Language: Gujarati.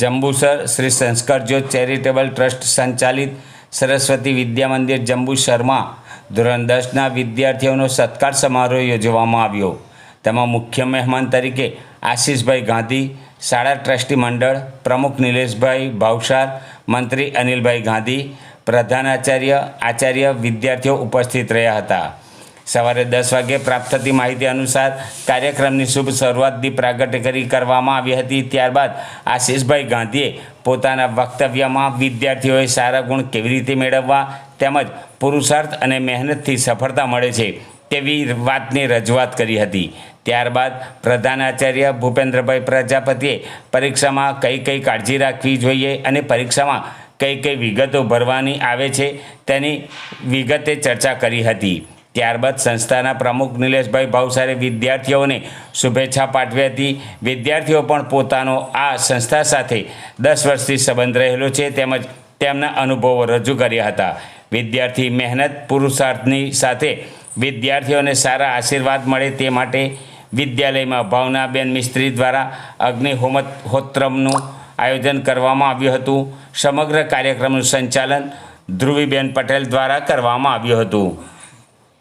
જંબુસર શ્રી સંસ્કાર જ્યોત ચેરિટેબલ ટ્રસ્ટ સંચાલિત સરસ્વતી વિદ્યા મંદિર જંબુસરમાં ધોરણ દસના વિદ્યાર્થીઓનો સત્કાર સમારોહ યોજવામાં આવ્યો. તેમાં મુખ્ય મહેમાન તરીકે આશીષભાઈ ગાંધી, શાળા ટ્રસ્ટી મંડળ પ્રમુખ નિલેશભાઈ ભાવસાર, મંત્રી અનિલભાઈ ગાંધી પ્રધાનાચાર્ય આચાર્ય વિદ્યાર્થીઓ ઉપસ્થિત રહ્યા હતા. સવારે દસ વાગે પ્રાપ્ત થતી માહિતી અનુસાર કાર્યક્રમની શુભ શરૂઆતથી પ્રાગટ્ય કરી કરવામાં આવી હતી. ત્યારબાદ આશીષભાઈ ગાંધીએ પોતાના વક્તવ્યમાં વિદ્યાર્થીઓએ સારા ગુણ કેવી રીતે મેળવવા તેમજ પુરુષાર્થ અને મહેનતથી સફળતા મળે છે તેવી વાતની રજૂઆત કરી હતી. ત્યારબાદ પ્રધાનાચાર્ય ભૂપેન્દ્રભાઈ પ્રજાપતિએ પરીક્ષામાં કઈ કઈ કાળજી રાખવી જોઈએ અને પરીક્ષામાં કઈ કઈ વિગતો ભરવાની આવે છે તેની વિગતે ચર્ચા કરી હતી. ત્યારબાદ સંસ્થાના પ્રમુખ નિલેશભાઈ ભાવસારે વિદ્યાર્થીઓને શુભેચ્છા પાઠવી હતી. વિદ્યાર્થીઓ પણ પોતાનો આ સંસ્થા સાથે દસ વર્ષથી સંબંધ રહેલો છે તેમજ તેમના અનુભવો રજૂ કર્યા હતા. વિદ્યાર્થી મહેનત પુરુષાર્થની સાથે વિદ્યાર્થીઓને સારા આશીર્વાદ મળે તે માટે વિદ્યાલયમાં ભાવનાબેન મિસ્ત્રી દ્વારા અગ્નિહોમત હોત્રમનું આયોજન કરવામાં આવ્યું હતું. સમગ્ર કાર્યક્રમનું સંચાલન ધ્રુવીબેન પટેલ દ્વારા કરવામાં આવ્યું હતું.